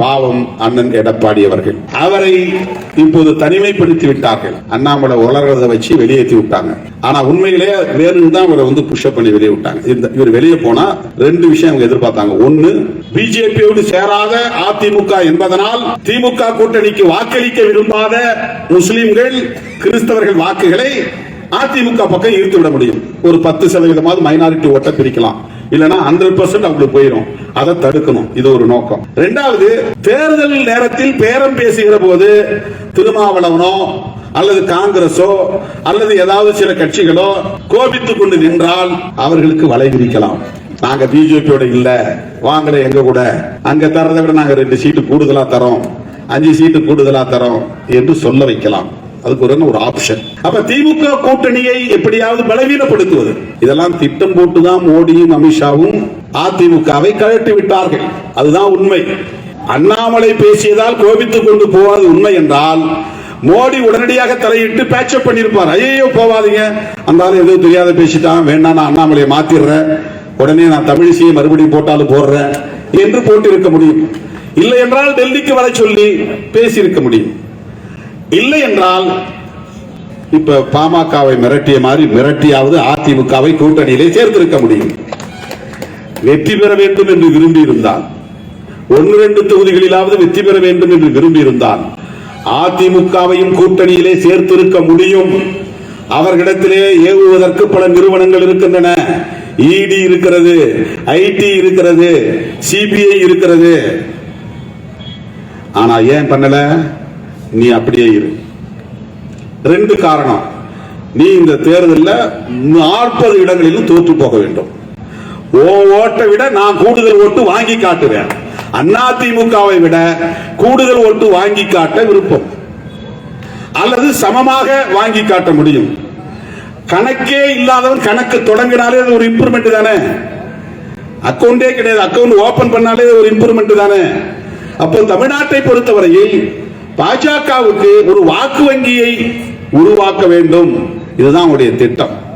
பாவம் அண்ணன் எடப்பாடி அவர்கள். அவரை இப்போது தனிமைப்படுத்தி விட்டார்கள். அண்ணாமலை உலகிறத வச்சு வெளியேற்றி விட்டாங்க. ஆனா உண்மையிலே வேறு தான் அவரை வந்து புஷ்அப் பண்ணி வெளியே விட்டாங்க. இந்த இவர் வெளியே போனா ரெண்டு விஷயம் அவங்க எதிர்பார்த்தாங்க. ஒண்ணு பிஜேபியோடு சேராத அதிமுக என்பதனால் திமுக கூட்டணிக்கு வாக்களிக்க விரும்பாத முஸ்லிம்கள் கிறிஸ்தவர்கள் வாக்குகளை அதிமுக பக்கம் ஈர்த்து விட முடியும். ஒரு பத்து சதவீதமாவது மைனாரிட்டி ஓட்ட பிரிக்கலாம். இல்லைன்னா ஹண்ட்ரட் பர்சன்ட் அவங்களுக்கு போயிடும் அதை தடுக்கணும். இது ஒரு நோக்கம். ரெண்டாவது தேர்தல் நேரத்தில் பேரம் பேசுகிற போது திருமாவளவனோ அல்லது காங்கிரஸோ அல்லது ஏதாவது சில கட்சிகளோ கோபித்துக் கொண்டு நின்றால் அவர்களுக்கு வலை விரிக்கலாம். நாங்க பிஜேபியோட இல்ல. வாங்கல எங்க கூட. அங்க தரதை விட நாங்க ரெண்டு சீட்டு கூடுதலா தரோம். அஞ்சு சீட்டு கூடுதலா தரோம் என்று சொல்ல வைக்கலாம். அதுக்கு ஒரு ஒரு ஆப்ஷன் அப்ப திமுக கூட்டணியை எப்படியாவது பலவீனப்படுத்துவது? இதெல்லாம் திட்டம் போட்டுதான் மோடியும் அமித்ஷாவும் அதிமுகவை கழட்டி விட்டார்கள். அதுதான் உண்மை. அண்ணாமலை பேசியதால் கோபித்துக் கொண்டு போவது உண்மை என்றால் மோடி உடனடியாக தலையிட்டு பேச்சப் பண்ணியிருப்பார். ஐயோ போவாதீங்க அந்த எதுவும் தெரியாத பேசிட்டான். வேண்டாம் நான் அண்ணாமலையை மாத்திடுறேன். உடனே நான் தமிழிசையை மறுபடியும் போட்டாலும் போடுறேன். என்று போட்டிருக்க முடியும். இல்லை என்றால் டெல்லிக்கு வர சொல்லி பேசியிருக்க முடியும். இல்லை என்றால் இப்ப பாமகவை மிரட்டிய மாதிரி மிரட்டியாவது அதிமுகவை கூட்டணியிலே சேர்த்திருக்க முடியும். வெற்றி பெற வேண்டும் என்று விரும்பி இருந்தான் ஒன்று ரெண்டு தொகுதிகளிலாவது வெற்றி பெற வேண்டும் என்று விரும்பி இருந்தான் அதிமுகவையும் கூட்டணியிலே சேர்த்திருக்க முடியும். அவர்களிடத்திலே ஏவுவதற்கு பல நிறுவனங்கள் இருக்கின்றன. இடி இருக்கிறது ஐடி இருக்கிறது சிபிஐ இருக்கிறது. ஆனா ஏன் பண்ணல? நீ அப்படியே இரு. ரெண்டு காரணம். நீ இந்த தேர்தலில் நாற்பது இடங்களிலும் தோற்று போக வேண்டும். ஓ ஓட்டை விட நான் கூடுதல் ஓட்டு வாங்கி காட்டுவேன். அதிமுகவை விட கூடுதல் ஓட்டு வாங்கி காட்ட விருப்பம். அல்லது சமமாக வாங்கி காட்ட முடியும். கணக்கே இல்லாதவன் கணக்கு தொடங்கினாலே அது ஒரு இம்ப்ரூவ்மெண்ட் தானே? அக்கௌண்டே கிடையாது. அக்கவுண்ட் ஓபன் பண்ணாலே அது ஒரு இம்ப்ரூவ்மெண்ட் தானே? அப்போ தமிழ்நாட்டை பொறுத்தவரையில் பாஜகவுக்கு ஒரு வாக்கு வங்கியை உருவாக்க வேண்டும். இதுதான் உடைய திட்டம்.